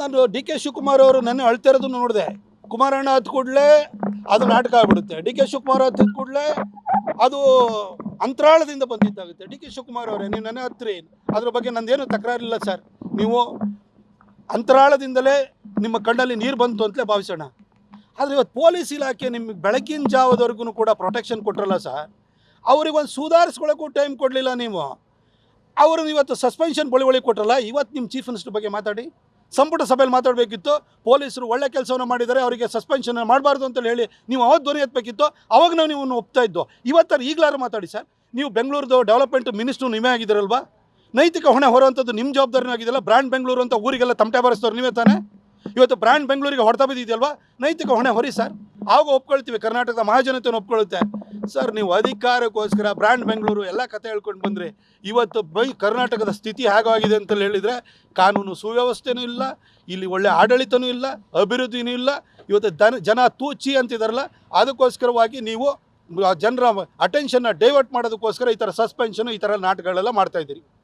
ನಾನು D K Shivakumar ಅವರು ನನ್ನ ಅಳ್ತಿರೋದನ್ನು ನೋಡಿದೆ. ಕುಮಾರಣ್ಣ ಹತ್ ಕೂಡಲೇ ಅದು ನಾಟಕ ಆಗ್ಬಿಡುತ್ತೆ. ಡಿ ಕೆ ಶಿವಕುಮಾರ್ ಹತ್ತಿದ ಕೂಡಲೇ ಅದು ಅಂತರಾಳದಿಂದ ಬಂದಿದ್ದಾಗುತ್ತೆ. ಡಿ ಕೆ ಶಿವಕುಮಾರ್ ಅವರೇ, ನೀವು ನನ್ನ ಹತ್ರಿ. ಅದ್ರ ಬಗ್ಗೆ ನಂದೇನು ತಕರಾರಿಲ್ಲ ಸರ್. ನೀವು ಅಂತರಾಳದಿಂದಲೇ ನಿಮ್ಮ ಕಣ್ಣಲ್ಲಿ ನೀರು ಬಂತು ಅಂತಲೇ ಭಾವಿಸೋಣ. ಆದರೆ ಇವತ್ತು ಪೊಲೀಸ್ ಇಲಾಖೆ ನಿಮಗೆ ಬೆಳಗಿನ ಜಾವದವರೆಗೂ ಕೂಡ ಪ್ರೊಟೆಕ್ಷನ್ ಕೊಟ್ಟರಲ್ಲ ಸರ್. ಅವ್ರಿಗೆ ಒಂದು ಸುಧಾರಿಸ್ಕೊಳ್ಳೋಕ್ಕೂ ಟೈಮ್ ಕೊಡಲಿಲ್ಲ ನೀವು. ಅವ್ರನ್ನ ಇವತ್ತು ಸಸ್ಪೆನ್ಷನ್ ಬಳಿ ಕೊಟ್ಟರಲ್ಲ ಇವತ್ತು ನಿಮ್ಮ ಚೀಫ್ ಮಿನಿಸ್ಟರ್ ಬಗ್ಗೆ ಮಾತಾಡಿ. ಸಂಪುಟ ಸಭೆಯಲ್ಲಿ ಮಾತಾಡಬೇಕಿತ್ತು, ಪೊಲೀಸರು ಒಳ್ಳೆ ಕೆಲಸವನ್ನು ಮಾಡಿದರೆ ಅವರಿಗೆ ಸಸ್ಪೆನ್ಷನ್ ಮಾಡಬಾರ್ದು ಅಂತೇಳಿ ಹೇಳಿ ನೀವು ಅವಾಗ ಧ್ವನಿ ಎತ್ತಬೇಕಿತ್ತು, ಅವಾಗ ನಾವು ನೀವು ಒಪ್ತಾ ಇದ್ದು. ಇವತ್ತರ ಈಗಲಾರು ಮಾತಾಡಿ ಸರ್, ನೀವು ಬೆಂಗಳೂರದು ಡೆವಲಪ್ಮೆಂಟ್ ಮಿನಿಸ್ಟ್ರು ನೀವೇ ಆಗಿದ್ದೀರಲ್ವಾ? ನೈತಿಕ ಹೊಣೆ ಹೊರೋಂಥದ್ದು ನಿಮ್ಮ ಜವಾಬ್ದಾರಿನೂ ಆಗಿದೆಯಲ್ಲ, ಬ್ರ್ಯಾಂಡ್ ಬೆಂಗಳೂರು ಅಂತ ಊರಿಗೆಲ್ಲ ತಮಟೆ ಬಾರಿಸ್ತವ್ರು ನೀವೇ ತಾನೇ? ಇವತ್ತು ಬ್ರ್ಯಾಂಡ್ ಬೆಂಗಳೂರಿಗೆ ಹೊಡೆತ ಬಿದ್ದಿದೆಯಲ್ವಾ? ನೈತಿಕ ಹೊಣೆ ಹೊರಿ ಸರ್, ಆಗ ಒಪ್ಕೊಳ್ತೀವಿ, ಕರ್ನಾಟಕದ ಮಹಾಜನತೆಯನ್ನು ಒಪ್ಕೊಳ್ಳುತ್ತೆ ಸರ್, ನೀವು ಅಧಿಕಾರಕ್ಕೋಸ್ಕರ ಬ್ರ್ಯಾಂಡ್ ಬೆಂಗಳೂರು ಎಲ್ಲ ಕತೆ ಹೇಳ್ಕೊಂಡು ಬಂದರೆ. ಇವತ್ತು ಬೈ ಕರ್ನಾಟಕದ ಸ್ಥಿತಿ ಹೇಗಾಗಿದೆ ಅಂತ ಹೇಳಿದರೆ, ಕಾನೂನು ಸುವ್ಯವಸ್ಥೆನೂ ಇಲ್ಲ, ಇಲ್ಲಿ ಒಳ್ಳೆ ಆಡಳಿತನೂ ಇಲ್ಲ, ಅಭಿವೃದ್ಧಿನೂ ಇಲ್ಲ. ಇವತ್ತು ದನ ಜನ ತೂಚಿ ಅಂತಿದಾರಲ್ಲ, ಅದಕ್ಕೋಸ್ಕರವಾಗಿ ನೀವು ಜನರ ಅಟೆನ್ಷನ್ನ ಡೈವರ್ಟ್ ಮಾಡೋದಕ್ಕೋಸ್ಕರ ಈ ಥರ ಸಸ್ಪೆನ್ಷನ್ ಈ ಥರ ನಾಟಕಗಳೆಲ್ಲ ಮಾಡ್ತಾ ಇದ್ದೀರಿ.